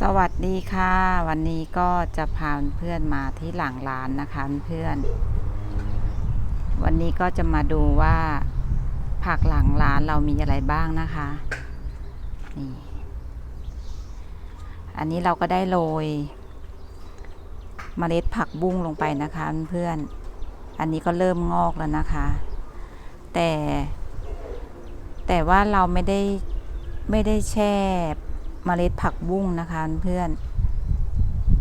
สวัสดีค่ะ วันนี้ก็จะพาเพื่อนมาที่หลังร้านนะคะเพื่อน วันนี้ก็จะมาดูว่าผักหลังร้านเรามีอะไรบ้างนะคะนี่อันนี้เราก็ได้โรยเมล็ดผักบุ้งลงไปนะคะเพื่อนอันนี้ก็เริ่มงอกแล้วนะคะ แต่ แต่ว่าเราไม่ได้ไม่ได้แช่ เมล็ดผักบุ้งนะคะเพื่อน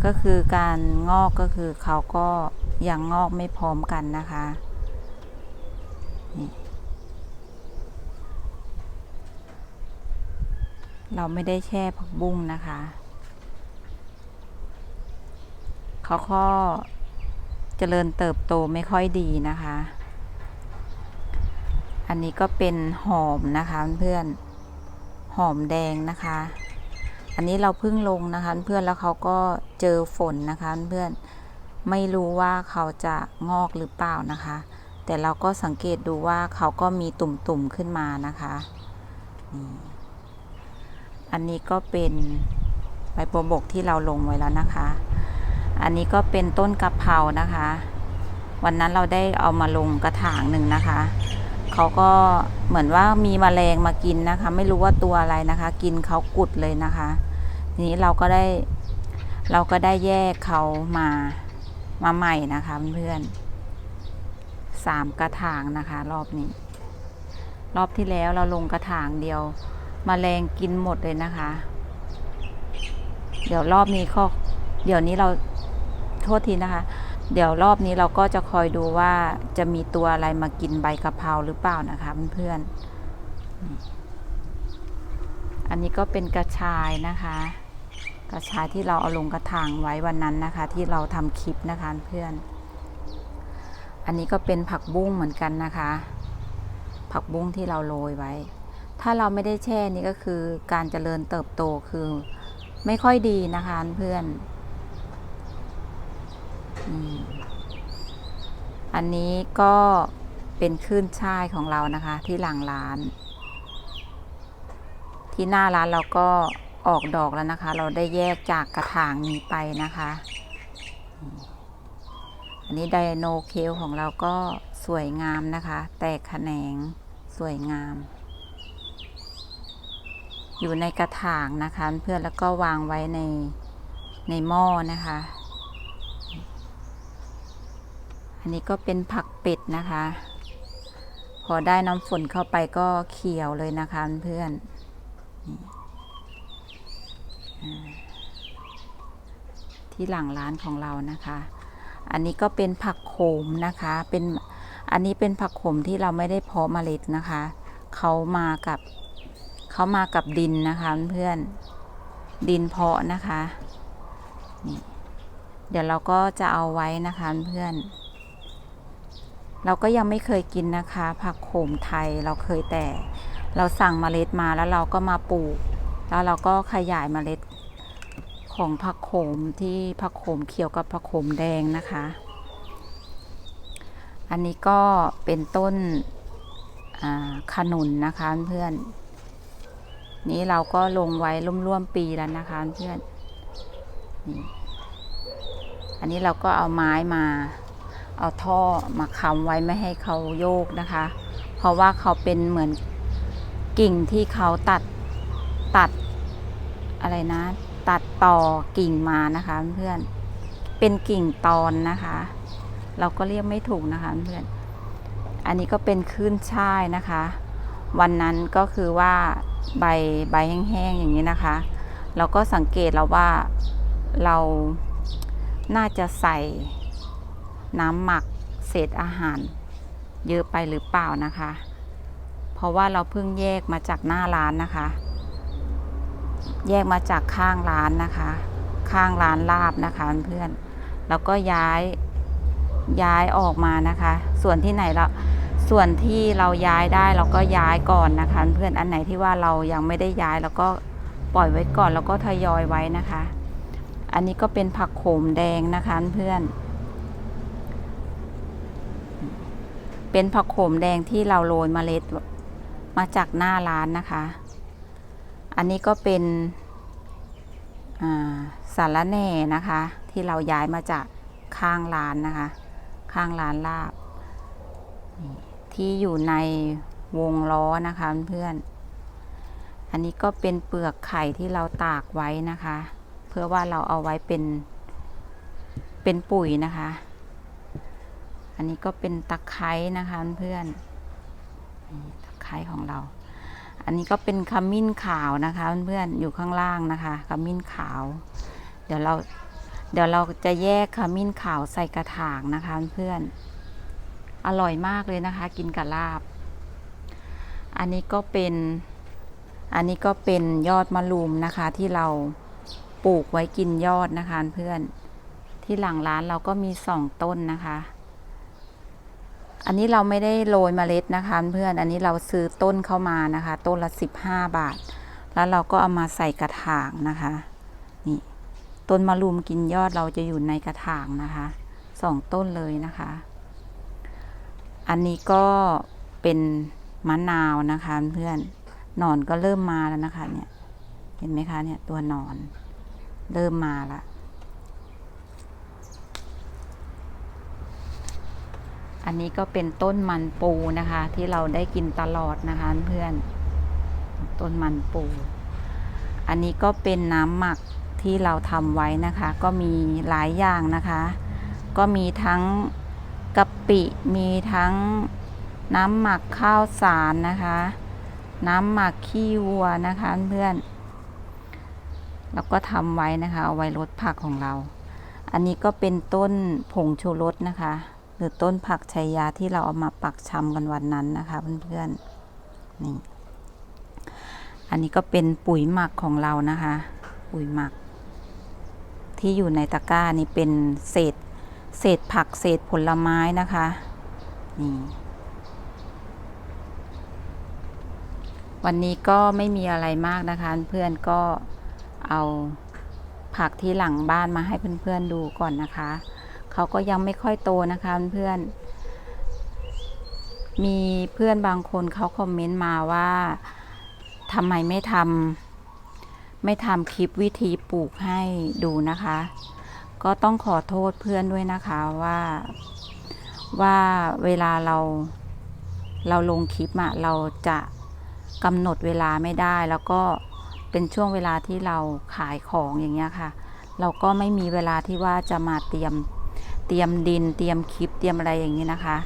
ก็คือการงอกก็คือเขาก็ยังงอกไม่พร้อมกันนะคะเราไม่ได้แช่ผักบุ้งนะคะ เขาก็เจริญเติบโตไม่ค่อยดีนะคะ อันนี้ก็เป็นหอมนะคะเพื่อน หอมแดงนะคะ อันนี้เราเพิ่งลงนะคะเพื่อนแล้วเขาก็เจอฝนนะคะเพื่อนไม่รู้ว่าเขาจะงอกหรือเปล่านะคะ แต่เราก็สังเกตดูว่าเขาก็มีตุ่มๆขึ้นมานะคะนี่อันนี้ก็เป็นใบบัวบกที่เราลงไว้แล้วนะคะ อันนี้ก็เป็นต้นกะเพรานะคะ วันนั้นเราได้เอามาลงกระถางหนึ่งนะคะ เขาก็เหมือนว่ามีแมลงมากินนะคะ ไม่รู้ว่าตัวอะไรนะคะ กินเขากุดเลยนะคะทีนี้เราก็ได้เราก็ได้แยกเขามามาใหม่นะคะเพื่อนสามกระถางนะคะ รอบนี้ รอบที่แล้วเราลงกระถางเดียวมแมลงกินหมดเลยนะคะ เดี๋ยวรอบนี้ก็เดี๋ยวนี้เราโทษทีนะคะ เดี๋ยวรอบนี้เราก็จะคอยดูว่าจะมีตัวอะไรมากินใบกะเพราหรือเปล่านะคะเพื่อนๆ อันนี้ก็เป็นกระชายนะคะ กระชายที่เราเอาลงกระถางไว้วันนั้นนะคะ ที่เราทำคลิปนะคะเพื่อน อันนี้ก็เป็นผักบุ้งเหมือนกันนะคะ ผักบุ้งที่เราโรยไว้ ถ้าเราไม่ได้แช่นี่ก็คือการเจริญเติบโตคือไม่ค่อยดีนะคะเพื่อน อันนี้ก็เป็นขึ้นช่ายของเรานะคะ ที่หลังร้าน ที่หน้าร้านเราก็ออกดอกแล้วนะคะ เราได้แยกจากกระถางนี้ไปนะคะ อันนี้ไดโนเคลของเราก็สวยงามนะคะ แตกแขนงสวยงาม อยู่ในกระถางนะคะ เพื่อนแล้วก็วางไว้ในในหม้อนะคะ อันนี้ก็เป็นผักเป็ดนะคะ พอได้น้ำฝนเข้าไปก็เขียวเลยนะคะเพื่อนที่หลังร้านของเรานะคะ อันนี้ก็เป็นผักโขมนะคะ เป็น อันนี้เป็นผักโขมที่เราไม่ได้เพาะเมล็ดนะคะ เขามากับเขามากับดินนะคะเพื่อน ดินเพาะนะคะ นี่ เดี๋ยวเราก็จะเอาไว้นะคะเพื่อน เราก็ยังไม่เคยกินนะคะ ผักโขมไทยเราเคยแต่ เราสั่งเมล็ดมาแล้วเราก็มาปลูก แล้วเราก็ขยายเมล็ดของผักโขมที่ผักโขมเขียวกับผักโขมแดงนะคะ อันนี้ก็เป็นต้นขนุนนะคะเพื่อน นี้เราก็ลงไว้ร่วมๆปีแล้วนะคะเพื่อนนี่อันนี้เราก็เอาไม้มา เอาท่อมาค้ำไว้ไม่ให้เขาโยกนะคะ เพราะว่าเขาเป็นเหมือนกิ่งที่เขาตัดตัดอะไรนะ ตัดต่อกิ่งมานะคะเพื่อนเป็นกิ่งตอนนะคะ เราก็เรียกไม่ถูกนะคะเพื่อนอันนี้ก็เป็นคลื่นช่ายนะคะ วันนั้นก็คือว่าใบใบแห้งๆอย่างนี้นะคะ เราก็สังเกตแล้วว่าเราน่าจะใส่ น้ำหมักเศษอาหาร เยอะไปหรือเปล่านะคะ เพราะว่าเราเพิ่งแยกมาจากหน้าร้านนะคะ แยกมาจากข้างร้านนะคะ ข้างร้านลาบนะคะเพื่อนแล้วก็ย้ายย้ายออกมานะคะ ส่วนที่ไหนเราส่วนที่เราย้ายได้เราก็ย้ายก่อนนะคะ เพื่อนอันไหนที่ว่าเรายังไม่ได้ย้ายเราก็ปล่อยไว้ก่อนแล้วก็ทยอยไว้นะคะ อันนี้ก็เป็นผักโขมแดงนะคะเพื่อน เป็นผักโขมแดงที่เราโรยเมล็ดมาจากหน้าร้านนะคะ อันนี้ก็เป็นอ่าสารแหน่นะคะ ที่เราย้ายมาจากข้างร้านนะคะ ข้างร้านลาบ ที่อยู่ในวงล้อนะคะเพื่อนอันนี้ก็เป็นเปลือกไข่ที่เราตากไว้นะคะ เพื่อว่าเราเอาไว้เป็นเป็นปุ๋ยนะคะ อันนี้ก็เป็นตะไคร้นะคะเพื่อนตะไคร้ของเรา อันนี้ก็เป็นขมิ้นขาวนะคะเพื่อนอยู่ข้างล่างนะคะขมิ้นขาว เดี๋ยวเราเดี๋ยวเราจะแยกขมิ้นขาวใส่กระถางนะคะเพื่อนอร่อยมากเลยนะคะ กินกับลาบ อันนี้ก็เป็นอันนี้ก็เป็นยอดมะลุมนะคะ ที่เราปลูกไว้กินยอดนะคะเพื่อนที่หลังร้านเราก็มีสองต้นนะคะ อันนี้เราไม่ได้โรยเมล็ดนะคะเพื่อน อันนี้เราซื้อต้นเข้ามานะคะ ต้นละสิบห้าบาท แล้วเราก็เอามาใส่กระถางนะคะ นี่ ต้นมะรุมกินยอดเราจะอยู่ในกระถางนะคะสองต้นเลยนะคะ อันนี้ก็เป็นมะนาวนะคะเพื่อน หนอนก็เริ่มมาแล้วนะคะ เนี่ย เห็นไหมคะเนี่ยตัวหนอน เริ่มมาละ นนี้ก็เป็นต้นมันปูนะคะ ที่เราได้กินตลอดนะคะเพื่อน ต้นมันปู อันนี้ก็เป็นน้ำหมักที่เราทำไว้นะคะ ก็มีหลายอย่างนะคะ ก็มีทั้งกะปิ มีทั้งน้ำหมักข้าวสารนะคะ น้ำหมักขี้วัวนะคะเพื่อนแล้วก็ทำไว้นะคะ เอาไว้ลดผักของเรา อันนี้ก็เป็นต้นผงชูรสนะคะ หรือต้นผักชัยยาที่เราเอามาปักชำกันวันนั้นนะคะเพื่อนๆนี่อันนี้ก็เป็นปุ๋ยหมักของเรานะคะ ปุ๋ยหมัก ที่อยู่ในตะกร้านี่เป็นเศษ เศษผักเศษผลไม้นะคะนี่วันนี้ก็ไม่มีอะไรมากนะคะ เพื่อนก็เอาผักที่หลังบ้านมาให้เพื่อนๆดูก่อนนะคะ เขาก็ยังไม่ค่อยโตนะคะเพื่อนมีเพื่อนบางคนเขาคอมเมนต์มาว่าทำไมไม่ทำไม่ทำคลิปวิธีปลูกให้ดูนะคะ ก็ต้องขอโทษเพื่อนด้วยนะคะว่าว่าเวลาเราเราลงคลิปอะเราจะกำหนดเวลาไม่ได้ แล้วก็เป็นช่วงเวลาที่เราขายของอย่างเงี้ยค่ะ เราก็ไม่มีเวลาที่ว่าจะมาเตรียม เตรียมดินเตรียมคลิปเตรียมอะไรอย่างนี้นะคะ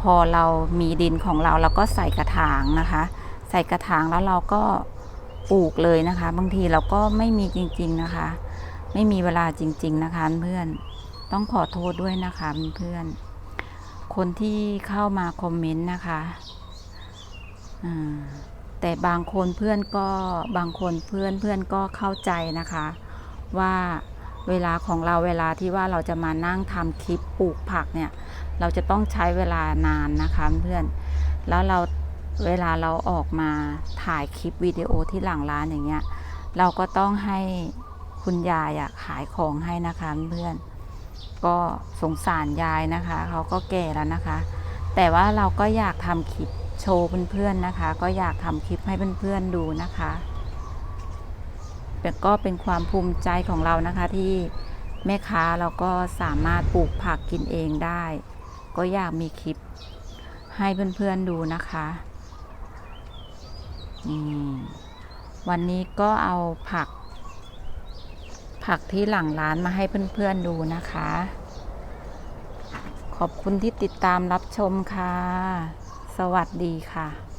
พอเรามีดินของเราเราก็ใส่กระถางนะคะ ใส่กระถางแล้วเราก็ปลูกเลยนะคะ บางทีเราก็ไม่มีจริง ๆนะคะ ไม่มีเวลาจริง ๆ นะคะเพื่อนต้องขอโทษด้วยนะคะเพื่อนคนที่เข้ามาคอมเมนต์นะคะแต่บางคนเพื่อนก็บางคนเพื่อนเพื่อนก็เข้าใจนะคะ ว่า เวลาของเราเวลาที่ว่าเราจะมานั่งทำคลิปปลูกผักเนี่ยเราจะต้องใช้เวลานานนะคะเพื่อนแล้วเราเวลาเราออกมาถ่ายคลิปวิดีโอที่หลังร้านอย่างเงี้ยเราก็ต้องให้คุณยายอะขายของให้นะคะเพื่อนก็สงสารยายนะคะเขาก็แก่แล้วนะคะ แต่ว่าเราก็อยากทำคลิปโชว์เพื่อนๆนะคะ ก็อยากทำคลิปให้เพื่อนๆดูนะคะ ก็เป็นความภูมิใจของเรานะคะที่แม่ค้าเราก็สามารถปลูกผักกินเองได้ ก็อยากมีคลิปให้เพื่อนๆดูนะคะนี่วันนี้ก็เอาผัก ผักที่หลังร้านมาให้เพื่อนๆดูนะคะ ขอบคุณที่ติดตามรับชมค่ะ สวัสดีค่ะ